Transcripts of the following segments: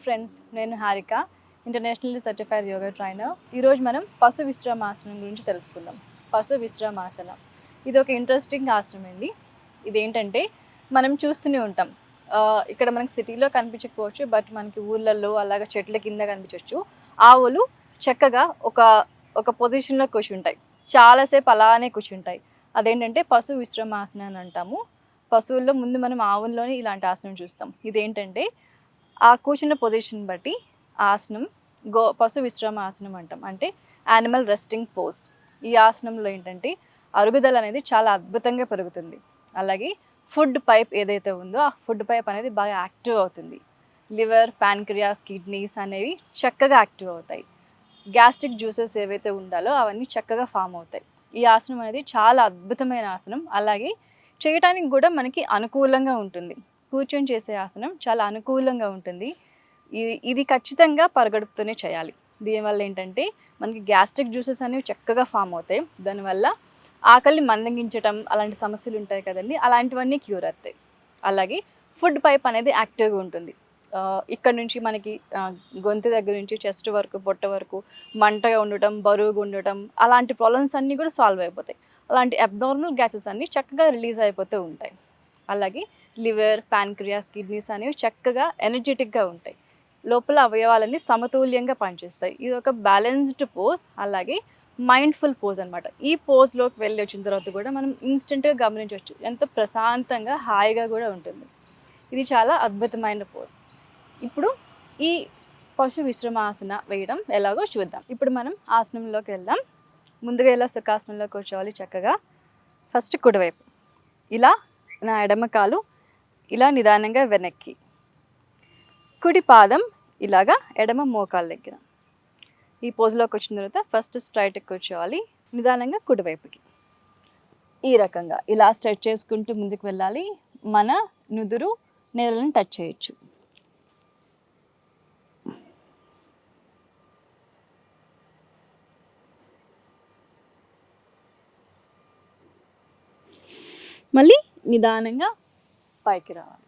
Hi friends నేను Harika internationally certified yoga trainer ఈరోజు మనం పశు విశ్రమాసనం గురించి తెలుసుకుందాం. పశు విశ్రమాసనం. ఇది ఒక ఇంట్రెస్టింగ్ ఆసనం అండి. ఇదేంటంటే మనం చూస్తూనే ఉంటాం. ఇక్కడ మనకి సిటీలో కనిపించకపోవచ్చు బట్ మనకి ఊళ్ళల్లో అలాగ చెట్ల కింద కనిపించవచ్చు ఆవులు చక్కగా ఒక ఒక పొజిషన్లో కూర్చుంటాయి. చాలాసేపు అలానే కూర్చుంటాయి. అదేంటంటే పశు విశ్రమాసనం అని అంటాము. పశువుల్లో ముందు మనం ఆవుల్లోనే ఇలాంటి ఆసనం చూస్తాం. ఇదేంటంటే ఆ కూర్చున్న పొజిషన్ బట్టి ఆసనం గో పశు విశ్రామ ఆసనం అంటాం. అంటే యానిమల్ రెస్టింగ్ పోజ్ ఈ ఆసనంలో ఏంటంటే అరుగుదల అనేది చాలా అద్భుతంగా పెరుగుతుంది. అలాగే ఫుడ్ పైప్ ఏదైతే ఉందో ఆ ఫుడ్ పైప్ అనేది బాగా యాక్టివ్ అవుతుంది. లివర్ ప్యాన్క్రియాస్ కిడ్నీస్ అనేవి చక్కగా యాక్టివ్ అవుతాయి. గ్యాస్ట్రిక్ జ్యూసెస్ ఏవైతే ఉండాలో అవన్నీ చక్కగా ఫామ్ అవుతాయి. ఈ ఆసనం అనేది చాలా అద్భుతమైన ఆసనం. అలాగే చేయటానికి కూడా మనకి అనుకూలంగా ఉంటుంది. కూర్చొని చేసే ఆసనం చాలా అనుకూలంగా ఉంటుంది. ఇది ఇది ఖచ్చితంగా పరగడుపుతూనే చేయాలి. దీనివల్ల ఏంటంటే మనకి గ్యాస్ట్రిక్ జ్యూసెస్ అనేవి చక్కగా ఫామ్ అవుతాయి. దానివల్ల ఆకలి మందగించటం అలాంటి సమస్యలు ఉంటాయి కదండి. అలాంటివన్నీ క్యూర్ అవుతాయి. అలాగే ఫుడ్ పైప్ అనేది యాక్టివ్గా ఉంటుంది. ఇక్కడ నుంచి మనకి గొంతు దగ్గర నుంచి చెస్ట్ వరకు పొట్ట వరకు మంటగా ఉండటం బరువుగా ఉండటం అలాంటి ప్రాబ్లమ్స్ అన్నీ కూడా సాల్వ్ అయిపోతాయి. అలాంటి అబ్నార్మల్ గ్యాసెస్ అన్నీ చక్కగా రిలీజ్ అయిపోతూ ఉంటాయి. అలాగే లివర్ ప్యాన్క్రియాస్ కిడ్నీస్ అనేవి చక్కగా ఎనర్జెటిక్గా ఉంటాయి. లోపల అవయవాలన్నీ సమతుల్యంగా పనిచేస్తాయి. ఇది ఒక బ్యాలెన్స్డ్ పోజ్ అలాగే మైండ్ఫుల్ పోజ్ అనమాట ఈ పోజ్లోకి వెళ్ళి వచ్చిన తర్వాత కూడా మనం ఇన్స్టెంట్గా గమనించవచ్చు. ఎంతో ప్రశాంతంగా హాయిగా కూడా ఉంటుంది. ఇది చాలా అద్భుతమైన పోజ్ ఇప్పుడు ఈ పశు విశ్రమాసన వేయడం ఎలాగో చూద్దాం. ఇప్పుడు మనం ఆసనంలోకి వెళ్దాం. ముందుగా ఇలా సుఖాసనంలో కూర్చోవాలి చక్కగా. ఫస్ట్ కుడివైపు. ఇలా నా ఎడమ కాలు ఇలా నిదానంగా వెనక్కి. కుడి పాదం ఇలాగా ఎడమ మోకాల దగ్గర. ఈ పోజ్లోకి వచ్చిన తర్వాత ఫస్ట్ స్ట్రైట్కి కూర్చోవాలి. నిదానంగా కుడివైపుకి ఈ రకంగా ఇలా స్ట్రెచ్ చేసుకుంటూ ముందుకు వెళ్ళాలి. మన నుదురు నేలను టచ్ చేయొచ్చు. మళ్ళీ నిదానంగా పైకి రావాలి.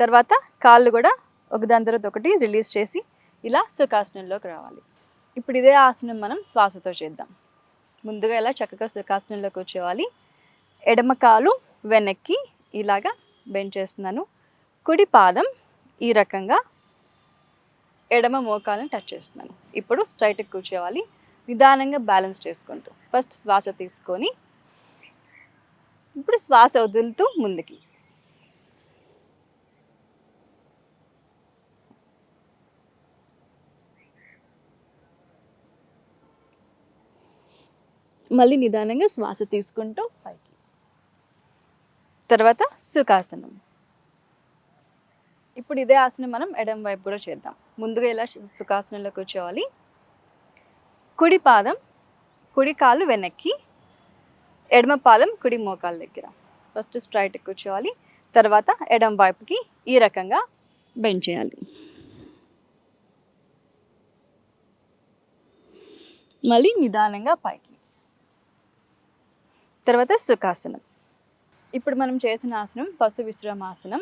తర్వాత కాళ్ళు కూడా ఒకదాని తర్వాత ఒకటి రిలీజ్ చేసి ఇలా సుఖాసనంలోకి రావాలి. ఇప్పుడు ఇదే ఆసనం మనం శ్వాసతో చేద్దాం. ముందుగా ఇలా చక్కగా సుఖాసనంలో కూర్చోవాలి ఎడమ కాలు వెనక్కి ఇలాగా బెండ్ చేస్తున్నాను. కుడి పాదం ఈ రకంగా ఎడమ మోకాలను టచ్ చేస్తున్నాను. ఇప్పుడు స్ట్రైట్కి కూర్చోవాలి. నిదానంగా బ్యాలెన్స్ చేసుకుంటూ. ఫస్ట్ శ్వాస తీసుకొని ఇప్పుడు శ్వాస వదులుతూ ముందుకి. మళ్ళీ నిదానంగా శ్వాస తీసుకుంటూ పైకి. తర్వాత సుఖాసనం. ఇప్పుడు ఇదే ఆసనం మనం ఎడం వైపు కూడా చేద్దాం. ముందుగా ఇలా సుఖాసనంలో కూర్చోవాలి. కుడి పాదం కుడి కాలు వెనక్కి ఎడమ పాదం కుడి మోకాల దగ్గర. ఫస్ట్ స్ట్రైట్ కూర్చోవాలి. తర్వాత ఎడం వైపుకి ఈ రకంగా బెండ్ చేయాలి. మళ్ళీ నిదానంగా పైకి. తర్వాత సుఖాసనం. ఇప్పుడు మనం చేసిన ఆసనం పశు విశ్రమాసనం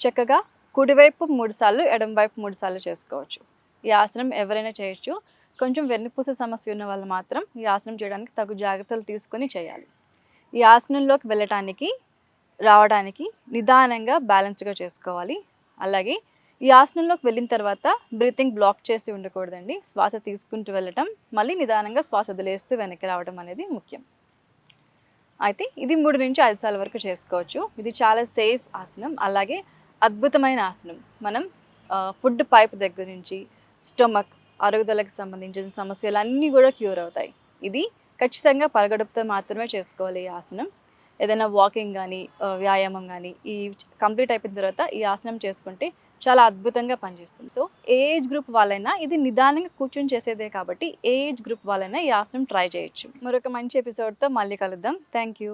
చక్కగా కుడివైపు మూడుసార్లు ఎడమవైపు మూడుసార్లు చేసుకోవచ్చు. ఈ ఆసనం ఎవరైనా చేయొచ్చు. కొంచెం వెన్నుపూస సమస్య ఉన్న వాళ్ళు మాత్రం ఈ ఆసనం చేయడానికి తగు జాగ్రత్తలు తీసుకొని చేయాలి. ఈ ఆసనంలోకి వెళ్ళటానికి రావడానికి నిదానంగా బ్యాలెన్స్డ్గా చేసుకోవాలి. అలాగే ఈ ఆసనంలోకి వెళ్ళిన తర్వాత బ్రీతింగ్ బ్లాక్ చేసి ఉండకూడదండి. శ్వాస తీసుకుంటూ వెళ్ళటం మళ్ళీ నిదానంగా శ్వాస వదిలేస్తూ వెనక్కి రావడం అనేది ముఖ్యం. అయితే ఇది మూడు నుంచి ఐదు సార్లు వరకు చేసుకోవచ్చు. ఇది చాలా సేఫ్ ఆసనం. అలాగే అద్భుతమైన ఆసనం. మనం ఫుడ్ పైప్ దగ్గర నుంచి స్టొమక్ అరుగుదలకు సంబంధించిన సమస్యలు అన్నీ కూడా క్యూర్ అవుతాయి. ఇది ఖచ్చితంగా పరగడుపుతో మాత్రమే చేసుకోవాలి ఈ ఆసనం. ఏదైనా వాకింగ్ కానీ వ్యాయామం కానీ ఈ కంప్లీట్ అయిపోయిన తర్వాత ఈ ఆసనం చేసుకుంటే చాలా అద్భుతంగా పనిచేస్తుంది. సో ఏజ్ గ్రూప్ వాళ్ళైనా ఇది నిదానంగా కూర్చొని చేసేదే కాబట్టి ఏజ్ గ్రూప్ వాళ్ళైనా ఈ ఆసనం ట్రై చేయొచ్చు. మరొక మంచి ఎపిసోడ్తో మళ్ళీ కలుద్దాం. Thank you